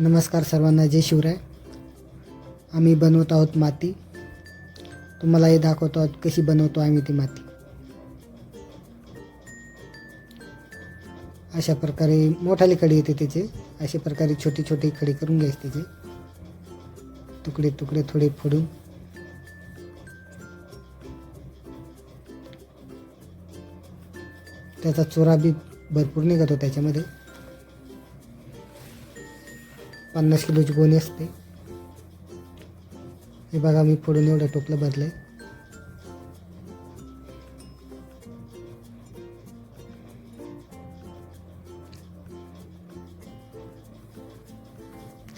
नमस्कार सर्वांना जय शिवराय. आम्ही बनवत आहोत माती. तुम्हाला हे दाखवतो आहोत कशी बनवतो आम्ही ती माती. अशा प्रकारे मोठाली खडी येते त्याचे. अशा प्रकारे छोटी छोटी खडी करून घ्यायची त्याचे. तुकडे तुकडे थोडे फोडून. त्याचा चोरा बी भरपूर निघतो त्याच्यामध्ये. पन्नास किलोची गोणी असते. हे बघा मी फोडून एवढं टोपलं भरलं आहे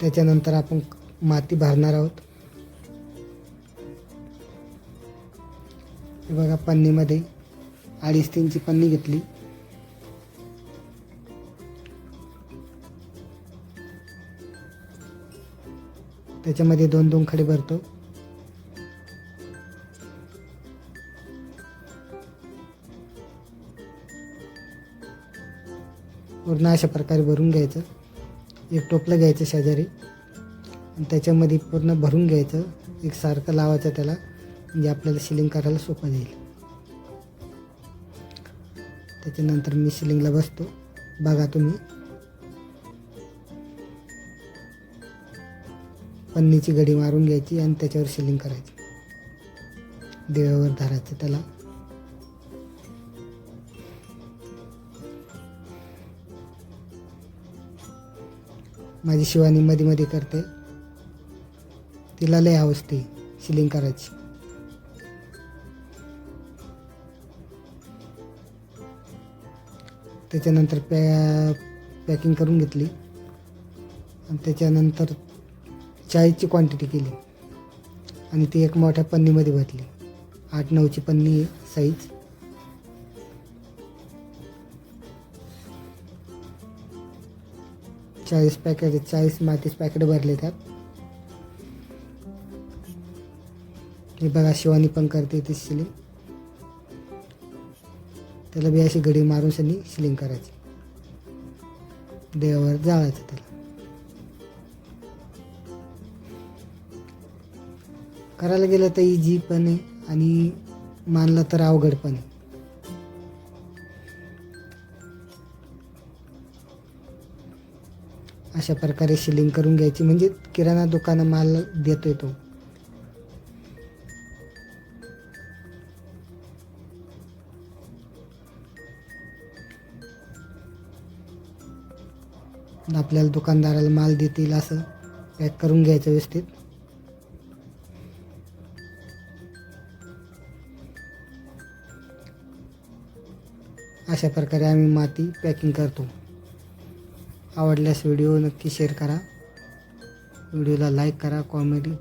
त्याच्यानंतर आपण माती भरणार आहोत. हे बघा पन्नीमध्ये अडीच तीनची पन्नी घेतली. त्याच्यामध्ये दोन दोन खडे भरतो. पूर्ण अशा प्रकारे भरून घ्यायचं. एक टोपलं घ्यायचं शेजारी. आणि त्याच्यामध्ये पूर्ण भरून घ्यायचं. एक सारखं लावायचं त्याला. म्हणजे आपल्याला शिलिंग करायला सोपं जाईल. त्याच्यानंतर मी शिलिंगला बसतो. बघा तुम्ही. पन्नीची गडी मारून घ्यायची आणि त्याच्यावर शिलिंग करायची. देवावर धरायचं त्याला. माझी शिवानी मध्ये मध्ये करते. तिला लय हवस ती शिलिंग करायची. त्याच्यानंतर पॅ पॅकिंग करून घेतली. आणि त्याच्यानंतर चाळीसची क्वांटिटी केली. आणि ती एक मोठ्या पन्नीमध्ये भरली. आठ नऊची पन्नी साईज चाळीस पॅकेट चाळीस मातीस पॅकेट भरले त्यात. हे बघा शिवानी पण करते ती शिलिंग त्याला बी अशी घडी मारून सनी शिलिंग करायची. देवावर जाळायचं त्याला. करायला गेलं तर इझी पण आहे आणि मानलं तर अवघड पण आहे. अशा प्रकारे शिलिंग करून घ्यायची. म्हणजे किराणा दुकानं माल देतोय तो. आपल्याला दुकानदाराला माल देतील असं पॅक करून घ्यायचं व्यवस्थित. अशा प्रकारे आम्ही माती पॅकिंग करतो. आवडल्यास व्हिडिओ नक्की शेअर करा. व्हिडिओला लाईक करा कॉमेडी